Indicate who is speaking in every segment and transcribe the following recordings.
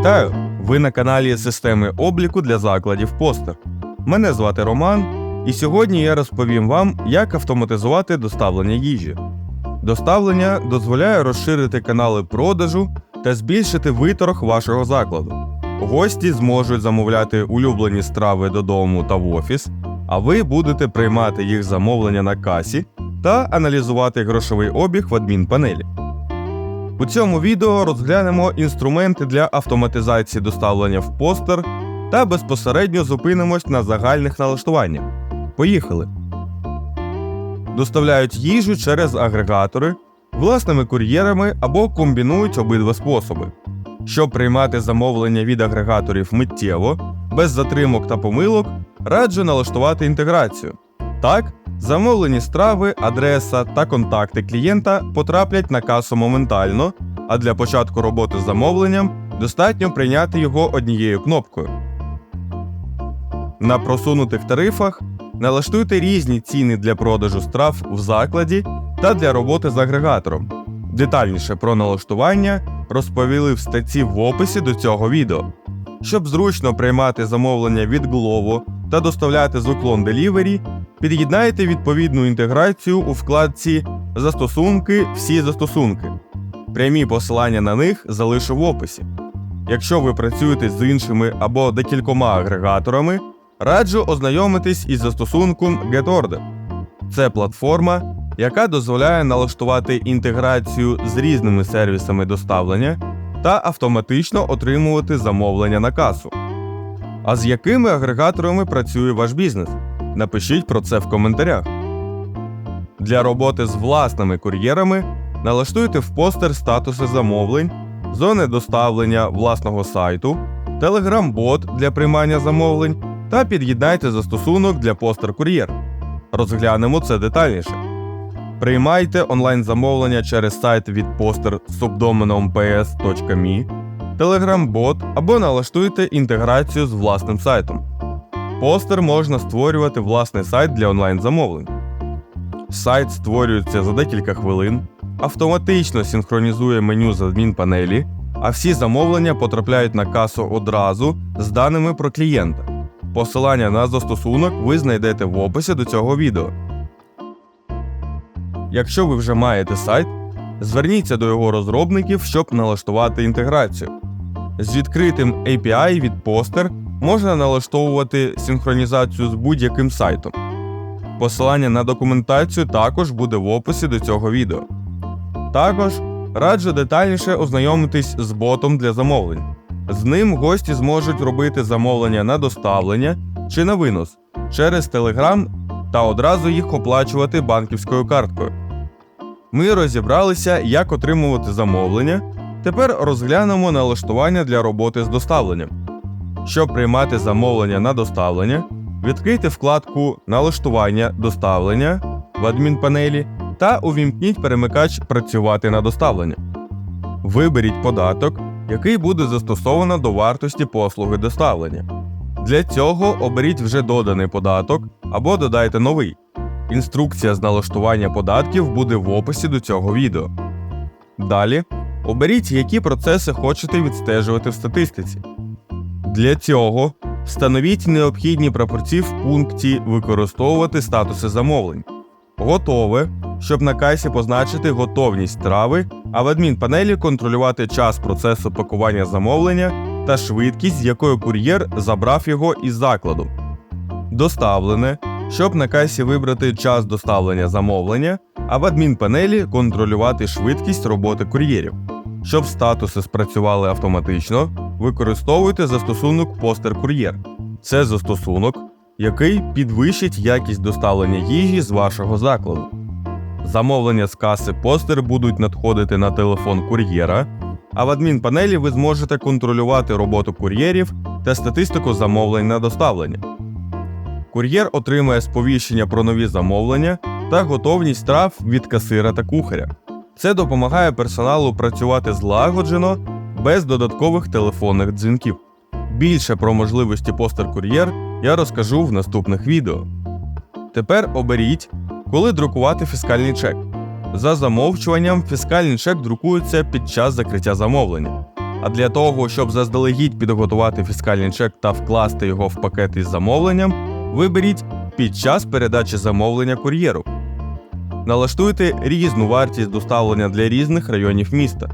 Speaker 1: Вітаю! Ви на каналі системи обліку для закладів Постер. Мене звати Роман, і сьогодні я розповім вам, як автоматизувати доставлення їжі. Доставлення дозволяє розширити канали продажу та збільшити виторг вашого закладу. Гості зможуть замовляти улюблені страви додому та в офіс, а ви будете приймати їх замовлення на касі та аналізувати грошовий обіг в адмінпанелі. У цьому відео розглянемо інструменти для автоматизації доставлення в постер та безпосередньо зупинимось на загальних налаштуваннях. Поїхали! Доставляють їжу через агрегатори, власними кур'єрами або комбінують обидва способи. Щоб приймати замовлення від агрегаторів миттєво, без затримок та помилок, раджу налаштувати інтеграцію. Так, замовлені страви, адреса та контакти клієнта потраплять на касу моментально, а для початку роботи з замовленням достатньо прийняти його однією кнопкою. На просунутих тарифах налаштуйте різні ціни для продажу страв в закладі та для роботи з агрегатором. Детальніше про налаштування розповіли в статті в описі до цього відео. Щоб зручно приймати замовлення від Glovo та доставляти з уклон Delivery, під'єднайте відповідну інтеграцію у вкладці Застосунки всі застосунки. Прямі посилання на них залишу в описі. Якщо ви працюєте з іншими або декількома агрегаторами, раджу ознайомитись із застосунком GetOrder. Це платформа, яка дозволяє налаштувати інтеграцію з різними сервісами доставлення та автоматично отримувати замовлення на касу. А з якими агрегаторами працює ваш бізнес? Напишіть про це в коментарях. Для роботи з власними кур'єрами налаштуйте в постер статуси замовлень, зони доставлення власного сайту, Telegram-бот для приймання замовлень та під'єднайте застосунок для постер кур'єр. Розглянемо це детальніше. Приймайте онлайн-замовлення через сайт від постер з субдоменом ps.me, Telegram-бот або налаштуйте інтеграцію з власним сайтом. Постер можна створювати власний сайт для онлайн-замовлень. Сайт створюється за декілька хвилин, автоматично синхронізує меню з адмінпанелі, а всі замовлення потрапляють на касу одразу з даними про клієнта. Посилання на застосунок ви знайдете в описі до цього відео. Якщо ви вже маєте сайт, зверніться до його розробників, щоб налаштувати інтеграцію. З відкритим API від Poster можна налаштовувати синхронізацію з будь-яким сайтом. Посилання на документацію також буде в описі до цього відео. Також раджу детальніше ознайомитись з ботом для замовлень. З ним гості зможуть робити замовлення на доставлення чи на винос через Telegram та одразу їх оплачувати банківською карткою. Ми розібралися, як отримувати замовлення. Тепер розглянемо налаштування для роботи з доставленням. Щоб приймати замовлення на доставлення, відкрийте вкладку Налаштування доставлення в адмінпанелі та увімкніть перемикач Працювати на доставлення. Виберіть податок, який буде застосовано до вартості послуги доставлення. Для цього оберіть вже доданий податок або додайте новий. Інструкція з налаштування податків буде в описі до цього відео. Далі оберіть, які процеси хочете відстежувати в статистиці. Для цього встановіть необхідні прапорці в пункті Використовувати статуси замовлень. Готове, щоб на касі позначити готовність трави, а в адмінпанелі контролювати час процесу пакування замовлення та швидкість, з якою кур'єр забрав його із закладу. Доставлене, щоб на касі вибрати час доставлення замовлення, а в адмінпанелі контролювати швидкість роботи кур'єрів. Щоб статуси спрацювали автоматично, використовуйте застосунок Постер Кур'єр. Це застосунок, який підвищить якість доставлення їжі з вашого закладу. Замовлення з каси постер будуть надходити на телефон кур'єра, а в адмінпанелі ви зможете контролювати роботу кур'єрів та статистику замовлень на доставлення. Кур'єр отримає сповіщення про нові замовлення та готовність трав від касира та кухаря. Це допомагає персоналу працювати злагоджено без додаткових телефонних дзвінків. Більше про можливості постер кур'єр я розкажу в наступних відео. Тепер оберіть, коли друкувати фіскальний чек. За замовчуванням, фіскальний чек друкується під час закриття замовлення. А для того, щоб заздалегідь підготувати фіскальний чек та вкласти його в пакет із замовленням, виберіть під час передачі замовлення кур'єру. Налаштуйте різну вартість доставлення для різних районів міста.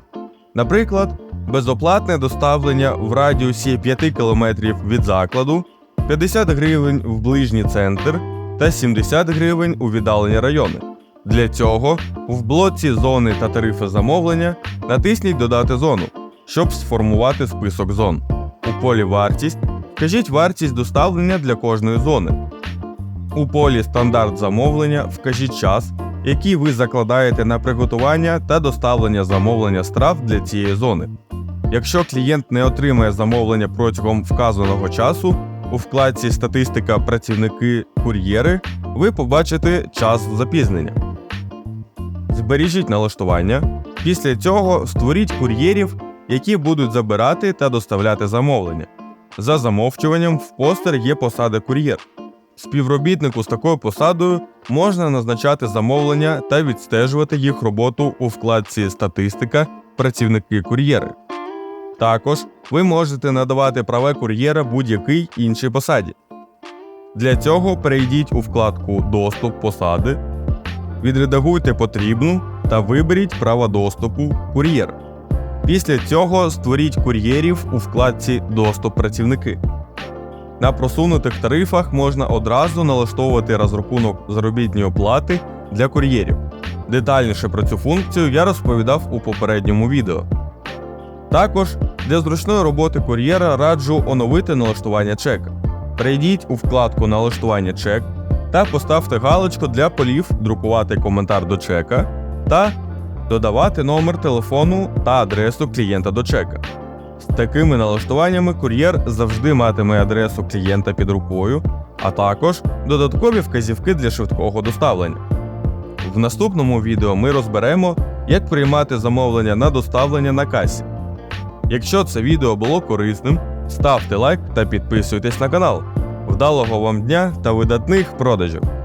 Speaker 1: Наприклад, безоплатне доставлення в радіусі 5 км від закладу, 50 гривень в ближній центр та 70 гривень у віддалені райони. Для цього в блоці зони та тарифи замовлення натисніть Додати зону, щоб сформувати список зон. У полі Вартість вкажіть вартість доставлення для кожної зони. У полі Стандарт замовлення вкажіть час, який ви закладаєте на приготування та доставлення замовлення страв для цієї зони. Якщо клієнт не отримає замовлення протягом вказаного часу, у вкладці Статистика працівники кур'єри ви побачите час запізнення. Збережіть налаштування. Після цього створіть кур'єрів, які будуть забирати та доставляти замовлення. За замовчуванням в постер є посада кур'єр. Співробітнику з такою посадою можна назначати замовлення та відстежувати їх роботу у вкладці Статистика працівники кур'єри. Також ви можете надавати права кур'єра будь-якій іншій посаді. Для цього перейдіть у вкладку Доступ посади, відредагуйте потрібну та виберіть право доступу кур'єр. Після цього створіть кур'єрів у вкладці Доступ працівники. На просунутих тарифах можна одразу налаштовувати розрахунок заробітної плати для кур'єрів. Детальніше про цю функцію я розповідав у попередньому відео. Також для зручної роботи кур'єра раджу оновити налаштування чека. Перейдіть у вкладку Налаштування чек та поставте галочку для полів друкувати коментар до чека та додавати номер телефону та адресу клієнта до чека. З такими налаштуваннями кур'єр завжди матиме адресу клієнта під рукою, а також додаткові вказівки для швидкого доставлення. В наступному відео ми розберемо, як приймати замовлення на доставлення на касі. Якщо це відео було корисним, ставте лайк та підписуйтесь на канал. Вдалого вам дня та видатних продажів!